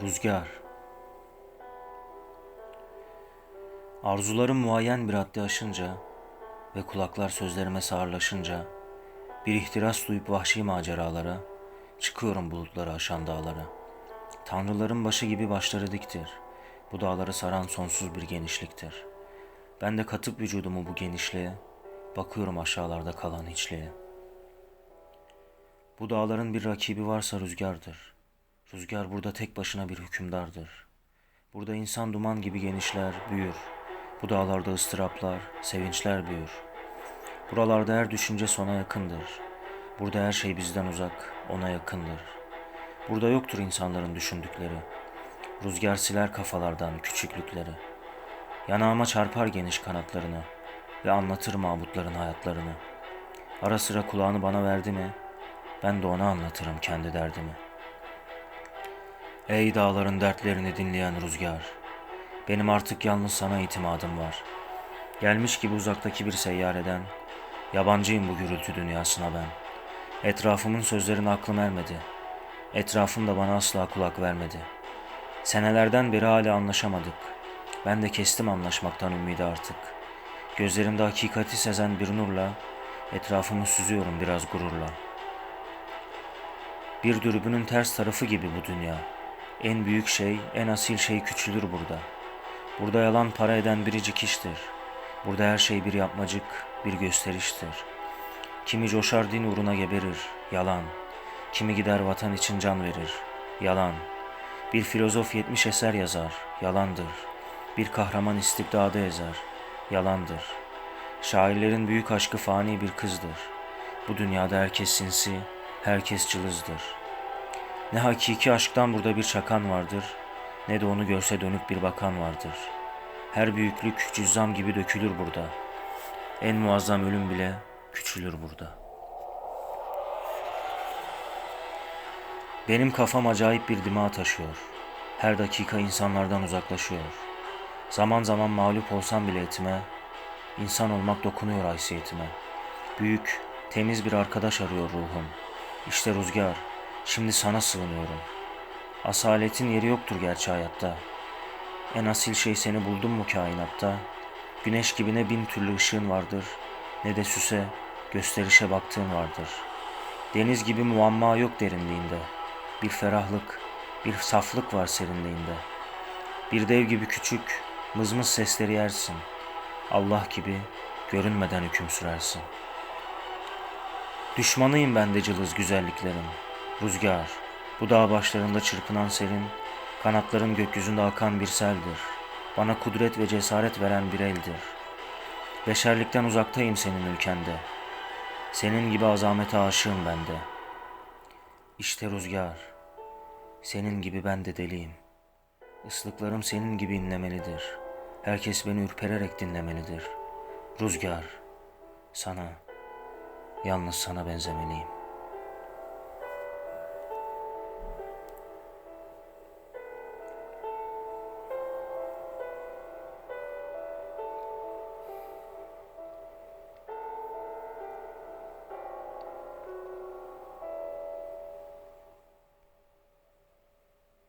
Rüzgar. Arzularım muayyen bir haddi aşınca ve kulaklar sözlerime sağırlaşınca bir ihtiras duyup vahşi maceralara çıkıyorum bulutları aşan dağlara. Tanrıların başı gibi başları diktir. Bu dağları saran sonsuz bir genişliktir. Ben de katıp vücudumu bu genişliğe, bakıyorum aşağılarda kalan hiçliğe. Bu dağların bir rakibi varsa rüzgardır. Rüzgar burada tek başına bir hükümdardır. Burada insan duman gibi genişler, büyür. Bu dağlarda ıstıraplar, sevinçler büyür. Buralarda her düşünce sona yakındır. Burada her şey bizden uzak, ona yakındır. Burada yoktur insanların düşündükleri. Rüzgar siler kafalardan küçüklükleri. Yanağıma çarpar geniş kanatlarını ve anlatır mabutların hayatlarını. Ara sıra kulağını bana verdi mi, ben de ona anlatırım kendi derdimi. Ey dağların dertlerini dinleyen rüzgar, benim artık yalnız sana itimadım var. Gelmiş gibi uzaktaki bir seyyareden, yabancıyım bu gürültü dünyasına ben. Etrafımın sözlerine aklım ermedi. Etrafım da bana asla kulak vermedi. Senelerden beri hala anlaşamadık. Ben de kestim anlaşmaktan ümidi artık. Gözlerimde hakikati sezen bir nurla, etrafımı süzüyorum biraz gururla. Bir dürbünün ters tarafı gibi bu dünya. En büyük şey, en asil şey küçülür burada. Burada yalan para eden biricik iştir. Burada her şey bir yapmacık, bir gösteriştir. Kimi coşar din uğruna geberir, yalan. Kimi gider vatan için can verir, yalan. Bir filozof yetmiş eser yazar, yalandır. Bir kahraman istibdada ezer, yalandır. Şairlerin büyük aşkı fani bir kızdır. Bu dünyada herkes sinsi, herkes cılızdır. Ne hakiki aşktan burada bir çakan vardır, ne de onu görse dönüp bir bakan vardır. Her büyüklük cüzzam gibi dökülür burada. En muazzam ölüm bile küçülür burada. Benim kafam acayip bir dima taşıyor. Her dakika insanlardan uzaklaşıyor. Zaman zaman mağlup olsam bile etime, insan olmak dokunuyor haysiyetime. Büyük, temiz bir arkadaş arıyor ruhum. İşte rüzgar, şimdi sana sığınıyorum. Asaletin yeri yoktur gerçi hayatta. En asil şey seni buldum mu kainatta? Güneş gibi ne bin türlü ışığın vardır, ne de süse, gösterişe baktığın vardır. Deniz gibi muamma yok derinliğinde. Bir ferahlık, bir saflık var serinliğinde. Bir dev gibi küçük, mızmız sesleri yersin. Allah gibi görünmeden hüküm sürersin. Düşmanıyım ben de cılız güzelliklerin. Rüzgar, bu dağ başlarında çırpınan serin, kanatların gökyüzünde akan bir seldir. Bana kudret ve cesaret veren bir eldir. Beşerlikten uzaktayım senin ülkende. Senin gibi azamete aşığım ben de. İşte rüzgar, senin gibi ben de deliyim. Islıklarım senin gibi inlemelidir. Herkes beni ürpererek dinlemelidir. Rüzgar, sana, yalnız sana benzemeliyim.